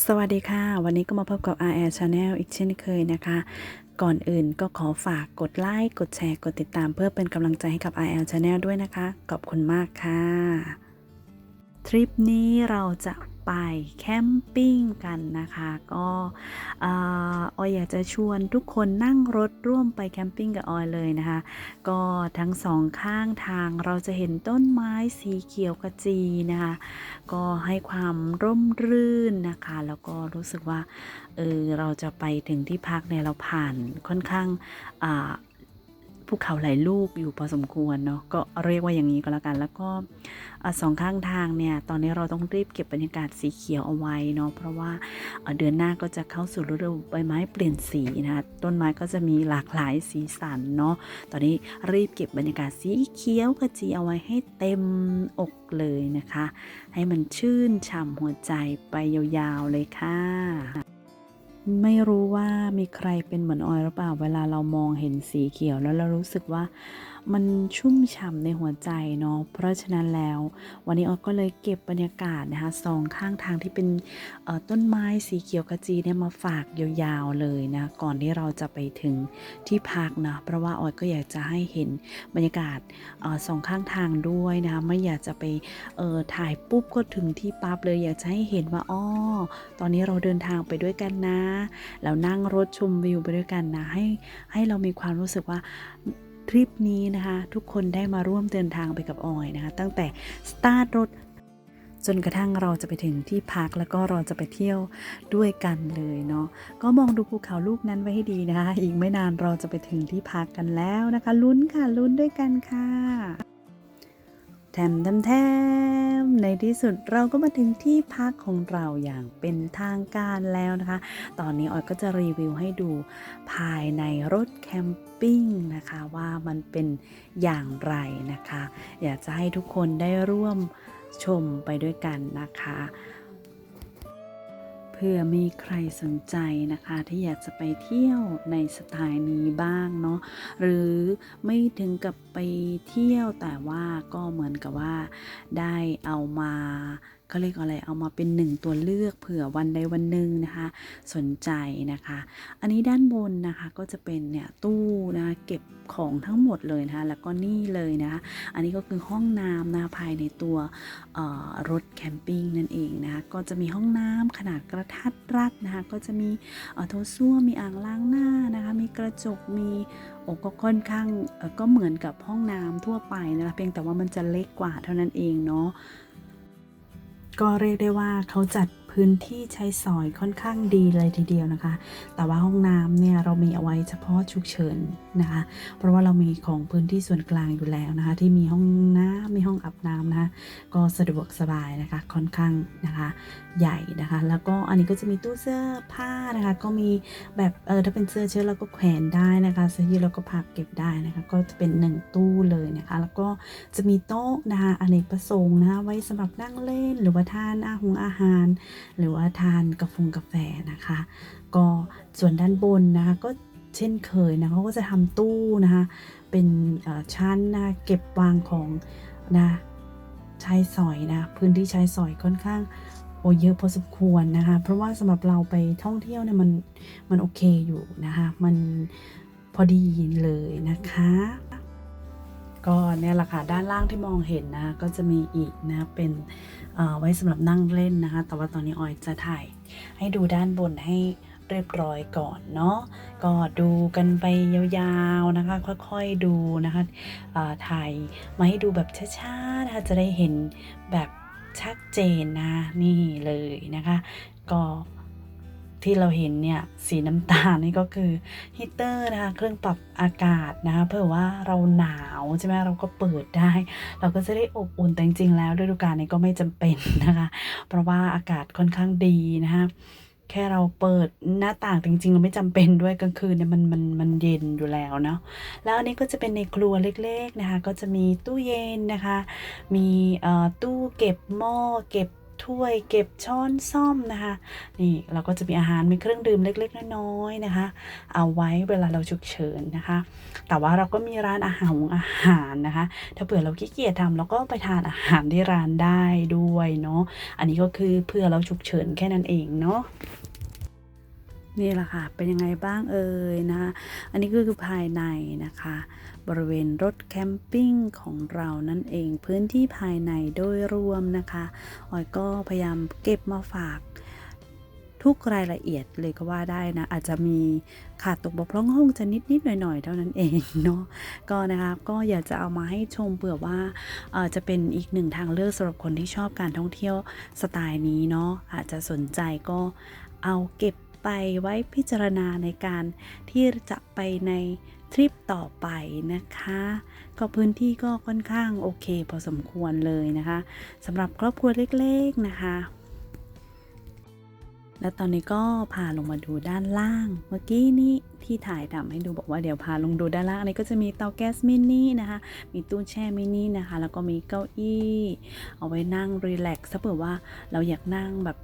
สวัสดีค่ะ วันนี้ก็มาพบกับ RR Channel อีกเช่นเคยนะคะ ก่อนอื่นก็ขอฝากกดไลค์กดแชร์กดติดตามเพื่อเป็นกำลังใจให้กับ RR Channel ด้วยนะคะ ขอบคุณมากค่ะ ทริปนี้เราจะ ไปแคมปิ้งกันนะคะ ก็ออยอยากจะชวนทุกคนนั่งรถร่วมไปแคมปิ้งกับออยเลยนะคะ ก็ทั้งสองข้างทางเราจะเห็นต้นไม้สีเขียวขจีนะคะ ก็ให้ความร่มรื่นนะคะ แล้วก็รู้สึกว่าเออเราจะไปถึงที่พักเนี่ยเราผ่านค่อนข้างอ่า ภูเขาหลายลูกอยู่พอสมควรเนาะก็เรียกว่าอย่างนี้ก็แล้วกัน แล้วก็สองข้างทางเนี่ยตอนนี้เราต้องรีบเก็บบรรยากาศสีเขียวเอาไว้เนาะเพราะว่าเดือนหน้าก็จะเข้าสู่ฤดูใบไม้เปลี่ยนสีนะคะต้นไม้ก็จะมีหลากหลายสีสันเนาะตอนนี้รีบเก็บบรรยากาศสีเขียวขจีเอาไว้ให้เต็มอกเลยนะคะ ให้มันชื่นฉ่ำหัวใจไปยาวๆเลยค่ะ ไม่รู้ว่ามีใครเป็นเหมือนออยหรือเปล่า เวลาเรามองเห็นสีเขียวแล้วเรารู้สึกว่ามันชุ่มฉ่ำในหัวใจเนาะเพราะฉะนั้นแล้ว วันนี้ออก็เลยเก็บบรรยากาศนะคะสองข้างทางที่เป็นต้นไม้สีเขียวขจีเนี่ยมาฝากยาวๆเลยนะก่อนที่เราจะไปถึงที่พักนะเพราะว่าออยก็อยากจะให้เห็นบรรยากาศออสองข้างทางด้วยนะไม่อยากจะไปเออถ่ายปุ๊บก็ถึงที่ปั๊บเลยอยากจะให้เห็นว่าอ้อตอนนี้เราเดินทางไปด้วยกันนะแล้วนั่งรถชมวิวไปด้วยกันนะให้ให้เรามีความรู้สึกว่า ทริปนี้นะคะ ทุกคนได้มาร่วมเดินทางไปกับออยนะคะ ตั้งแต่สตาร์ทรถจนกระทั่งเราจะไปถึงที่พักแล้วก็เราจะไปเที่ยวด้วยกันเลยเนาะก็มองดูภูเขาลูกนั้นไว้ให้ดีนะคะ อีกไม่นานเราจะไปถึงที่พักกันแล้วนะคะ ลุ้นค่ะลุ้นด้วยกันค่ะแถมแถมแท้ ในที่สุดเราก็มาถึงที่พักของเราอย่างเป็นทางการแล้วนะคะ ตอนนี้ออยก็จะรีวิวให้ดูภายในรถแคมปิ้งนะคะว่ามันเป็นอย่างไรนะคะ อยากจะให้ทุกคนได้ร่วมชมไปด้วยกันนะคะ เพื่อมีใครสนใจนะคะ ที่อยากจะไปเที่ยวในสไตล์นี้บ้างเนาะหรือไม่ถึงกับไปเที่ยวแต่ว่าก็เหมือนกับว่าได้เอามา เขาเรียกอะไรเอามาเป็นหนึ่งตัวเลือกเผื่อวันใดวันหนึ่งนะคะ สนใจนะคะ อันนี้ด้านบนนะคะก็จะเป็นเนี่ยตู้นะเก็บของทั้งหมดเลยนะคะแล้วก็นี่เลยนะคะอันนี้ก็คือห้องน้ำนะภายในตัวรถแคมปิ้งนั่นเองนะคะก็จะมีห้องน้ำขนาดกระทัดรัดนะคะก็จะมีโถส้วมมีอ่างล้างหน้านะคะมีกระจกมีโอ้ก็ค่อนข้างก็เหมือนกับห้องน้ำทั่วไปนะคะเพียงแต่ว่ามันจะเล็กกว่าเท่านั้นเองเนาะ ก็เรียกได้ว่าเขาจัดพื้นที่ใช้สอยค่อนข้างดีเลยทีเดียวนะคะ แต่ว่าห้องน้ำเนี่ยเรามีเอาไว้เฉพาะฉุกเฉิน นะคะ เพราะว่าเรามีของพื้นที่ส่วนกลางอยู่แล้วนะคะ ที่มีห้องน้ำมีห้องอาบน้ำนะคะ ก็สะดวกสบายนะคะ ค่อนข้างนะคะ ใหญ่นะคะ แล้วก็อันนี้ก็จะมีตู้เสื้อผ้านะคะ ก็มีแบบเออถ้าเป็นเสื้อเชิ้ตเราก็แขวนได้นะคะเสื้อยืดเราก็พับเก็บได้นะคะ ก็จะเป็นหนึ่งตู้เลยนะคะ แล้วก็จะมีโต๊ะนะคะอเนกประสงค์นะคะไว้สำหรับนั่งเล่น หรือว่าทานอาหงอาหาร หรือว่าทานกาแฟนะคะ ก็ส่วนด้านบนนะคะก็ เช่นเคยนะเขาก็จะทำตู้นะคะเป็นชั้นนะเก็บวางของนะใช้สอยนะพื้นที่ใช้สอยค่อนข้างโอเยอะพอสมควรนะคะ เพราะว่าสำหรับเราไปท่องเที่ยวเนี่ยมันมันโอเคอยู่นะคะมันพอดีเลยนะคะ ก็เนี่ยแหละค่ะด้านล่างที่มองเห็นนะก็จะมีอีกนะเป็นไว้สำหรับนั่งเล่นนะคะ แต่ว่าตอนนี้ออยจะถ่ายให้ดูด้านบนให้ เรียบร้อยก่อนเนาะก็ดูกันไปยาวๆนะคะ ค่อยๆดูนะคะถ่ายมาให้ดูแบบช้าๆนะคะจะได้เห็นแบบชัดเจนนะนี่เลยนะคะ ก็ที่เราเห็นเนี่ยสีน้ำตาลนี่ก็คือฮีตเตอร์นะคะเครื่องปรับอากาศนะคะเผื่อว่าเราหนาวใช่ไหมเราก็เปิดได้ เราก็จะได้อบอุ่นแต่จริงๆแล้วฤดูกาลนี้ก็ไม่จำเป็นนะคะ เพราะว่าอากาศค่อนข้างดีนะคะ แค่เราเปิดหน้าต่างจริงๆเราไม่จำเป็นด้วยกลางคืนเนี่ยมันมันมันเย็นอยู่แล้วเนาะแล้วอันนี้ก็จะเป็นในครัวเล็กๆนะคะ ก็จะมีตู้เย็นนะคะ มีเอ่อตู้เก็บหม้อเก็บ ถ้วย เก็บช้อนซ่อมนะคะ นี่เราก็จะมีอาหารมีเครื่องดื่มเล็ก ๆ น้อยๆนะคะ เอาไว้เวลาเราฉุกเฉินนะคะ แต่ว่าเราก็มีร้านอาหารอาหารนะคะ ถ้าเผื่อเราขี้เกียจทำเราก็ไปทานอาหารที่ร้านได้ด้วยเนาะอันนี้ก็คือเพื่อเราฉุกเฉินแค่นั้นเองเนาะ นี่แหละค่ะ เป็นยังไงบ้างเอ่ยนะคะอันนี้ก็คือภายในนะคะ บริเวณรถแคมปิ้งของเรานั่นเอง พื้นที่ภายในโดยรวมนะคะออยก็พยายามเก็บมาฝากทุกรายละเอียดเลยก็ว่าได้นะ อาจจะมีขาดตกบกพร่องห้องจะนิดนิดหน่อยหน่อยเท่านั้นเองเนาะก็นะคะก็อยากจะเอามาให้ชมเผื่อว่าอ่อจะเป็นอีกหนึ่งทางเลือกสำหรับคนที่ชอบการท่องเที่ยวสไตล์นี้เนาะอาจจะสนใจก็เอาเก็บ ไปไว้พิจารณาในการที่จะไปในทริปต่อไปนะคะ ก็พื้นที่ก็ค่อนข้างโอเค พอสมควรเลยนะคะสำหรับครอบครัวเล็กๆนะคะ และตอนนี้ก็พาลงมาดูด้านล่าง เมื่อกี้นี้ที่ถ่ายทำให้ดูบอกว่าเดี๋ยวพาลงดูด้านล่างอันนี้ก็จะมีเตาแก๊สมินินะคะ มีตู้แช่มินินะคะ แล้วก็มีเก้าอี้ เอาไว้นั่งรีแลกซ์ถ้าเผื่อว่าเราอยากนั่งแบบ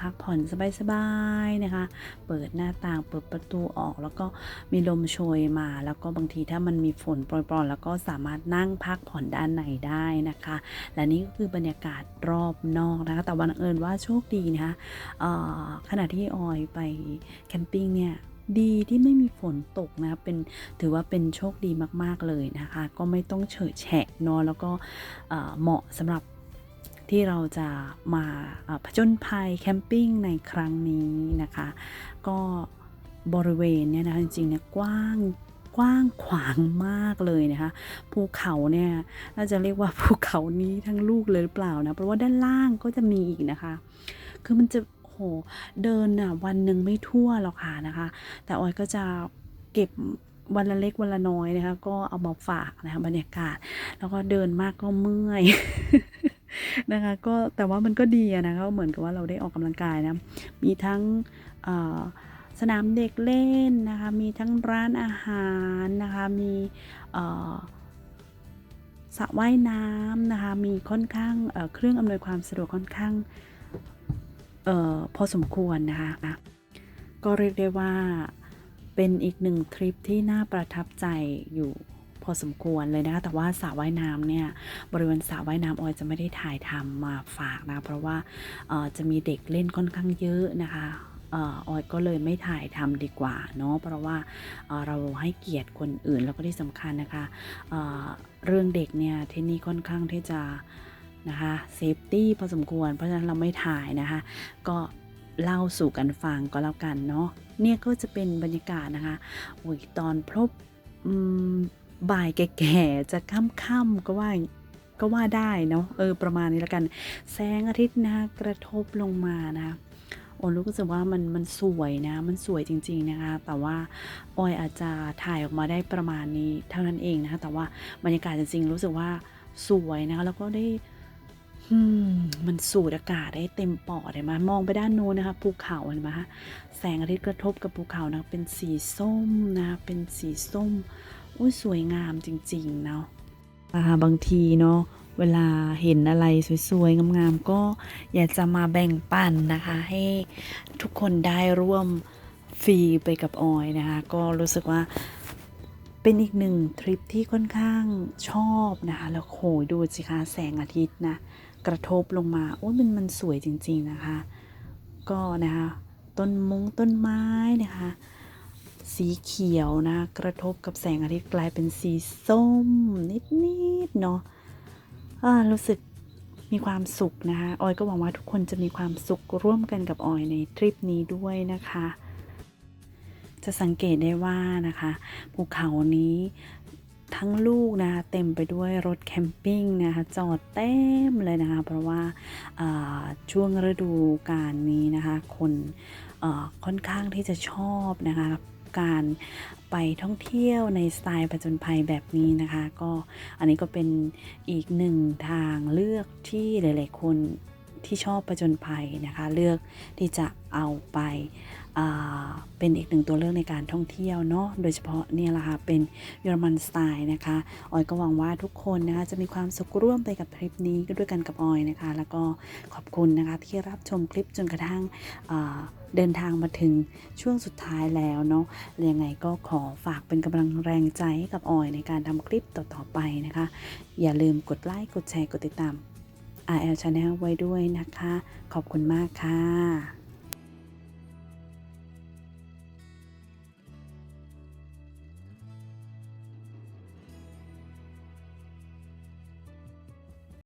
พักผ่อนสบายๆนะคะ เปิดหน้าต่างเปิดประตูออกแล้วก็มีลมโชยมา แล้วก็บางทีถ้ามันมีฝนโปรยๆแล้วก็สามารถนั่งพักผ่อนด้านในได้นะคะ และนี่ก็คือบรรยากาศรอบนอกนะคะ แต่วันเอิญว่าโชคดีนะคะขณะที่ออยไปแคมปิ้งเนี่ยดีที่ไม่มีฝนตกนะเป็นถือว่าเป็นโชคดีมากๆเลยนะคะ ก็ไม่ต้องเฉอะแฉะนอะแล้วก็เหมาะสำหรับ ที่เราจะมาผจญภัยแคมปิ้งในครั้งนี้นะคะ ก็บริเวณเนี่ยนะคะจริงๆเนี่ยกว้างกว้างขวางมากเลยนะคะภูเขาเนี่ยน่าจะเรียกว่าภูเขานี้ทั้งลูกเลยหรือเปล่านะเพราะว่าด้านล่างก็จะมีอีกนะคะ คือมันจะโหเดินอะวันหนึ่งไม่ทั่วหรอกค่ะนะคะ แต่ออยก็จะเก็บวันละเล็กวันละน้อยนะคะ ก็เอามาฝากนะคะบรรยากาศ แล้วก็เดินมากก็เมื่อย นะคะก็แต่ว่ามันก็ดีนะก็เหมือนกับว่าเราได้ออกกำลังกายนะ มีทั้งสนามเด็กเล่นนะคะ มีทั้งร้านอาหารนะคะ มีสระว่ายน้ำนะคะ มีค่อนข้างเครื่องอำนวยความสะดวกค่อนข้างออพอสมควรนะคะ ก็เรียกได้ว่าเป็นอีกหนึ่งทริปที่น่าประทับใจอยู่ พอสมควรเลยนะคะแต่ว่าสระว่ายน้ำเนี่ยบริเวณสระว่ายน้ำออยจะไม่ได้ถ่ายทำมาฝากนะเพราะว่าจะมีเด็กเล่นค่อนข้างเยอะนะคะออยก็เลยไม่ถ่ายทำดีกว่าเนาะเพราะว่าเราให้เกียรติคนอื่นแล้วก็ที่สำคัญนะคะเเรื่องเด็กเนี่ยที่นี่ค่อนข้างที่จะนะคะเซฟตี้พอสมควร เพราะฉะนั้นเราไม่ถ่ายนะคะ ก็เล่าสู่กันฟังก็แล้วกันเนาะเนี่ยก็จะเป็นบรรยากาศนะคะโอ้ยตอนพบอืม บ่ายแก่ๆจะค่ำๆก็ว่าก็ว่าได้เนาะเออประมาณนี้แล้วกัน แสงอาทิตย์นะคะกระทบลงมานะโอ้รู้สึกว่ามันมันสวยนะ มันสวยจริง ๆนะคะ แต่ว่าออยอาจจะถ่ายออกมาได้ประมาณนี้เท่านั้นเองนะคะ แต่ว่าบรรยากาศจริงๆ รู้สึกว่าสวยนะคะ แล้วก็ได้มันสูดอากาศได้เต็มปอดเห็นไหมมองไปด้านโน้นนะคะภูเขาเห็นไหมคะแสงอาทิตย์กระทบกับภูเขานะเป็นสีส้มนะ เป็นสีส้ม อ้ยสวยงามจริง ๆ เนาะาบางทีเนาะเวลาเห็นอะไรสวยๆ งามๆ ก็อยากจะมาแบ่งปันนะคะ ให้ทุกคนได้ร่วมฟรีไปกับออยนะคะ ก็รู้สึกว่าเป็นอีกหนึ่งทริปที่ค่อนข้างชอบนะคะแล้วโหยดูสิคะแสงอาทิตย์นะ กระทบลงมา โอ้ยมันมันสวยจริงๆนะคะ ก็นะคะ ต้นมงต้นไม้นะคะ สีเขียวนะ กระทบกับแสงอาทิตย์กลายเป็นสีส้ม นิดๆเนาะรู้สึกมีความสุขนะคะออยก็หวังว่าทุกคนจะมีความสุขร่วมกันกับออยในทริปนี้ด้วยนะคะ จะสังเกตได้ว่านะคะภูเขานี้ทั้งลูกนะคะเต็มไปด้วยรถแคมปิ้งนะคะจอดเต็มเลยนะคะ เพราะว่าาช่วงฤดูกาลนี้นะคะ คนค่อนข้างที่จะชอบนะคะ การไปท่องเที่ยวในสไตล์ผจญภัยแบบนี้นะคะ ก็อันนี้ก็เป็นอีกหนึ่งทางเลือกที่หลาย ๆ คนที่ชอบประจนภัยนะคะ เลือกที่จะเอาไปเป็นอีกหนึ่งตัวเลือกในการท่องเที่ยวเนาะโดยเฉพาะเนี่ยแหละค่ะเป็นเยอรมันสไตล์นะคะออยก็หวังว่าทุกคนนะคะจะมีความสุขร่วมไปกับทริปนี้ก็ด้วยกันกับออยนะคะ แล้วก็ขอบคุณนะคะที่รับชมคลิปจนกระทั่งอ เดินทางมาถึงช่วงสุดท้ายแล้วเนาะยังไงก็ขอฝากเป็นกำลังแรงใจให้กับออยในการทำคลิปต่อๆไปนะคะ อย่าลืมกดไลค์ กดแชร์ กดติดตาม RL Channel ไว้ด้วยนะคะ ขอบคุณมากค่ะ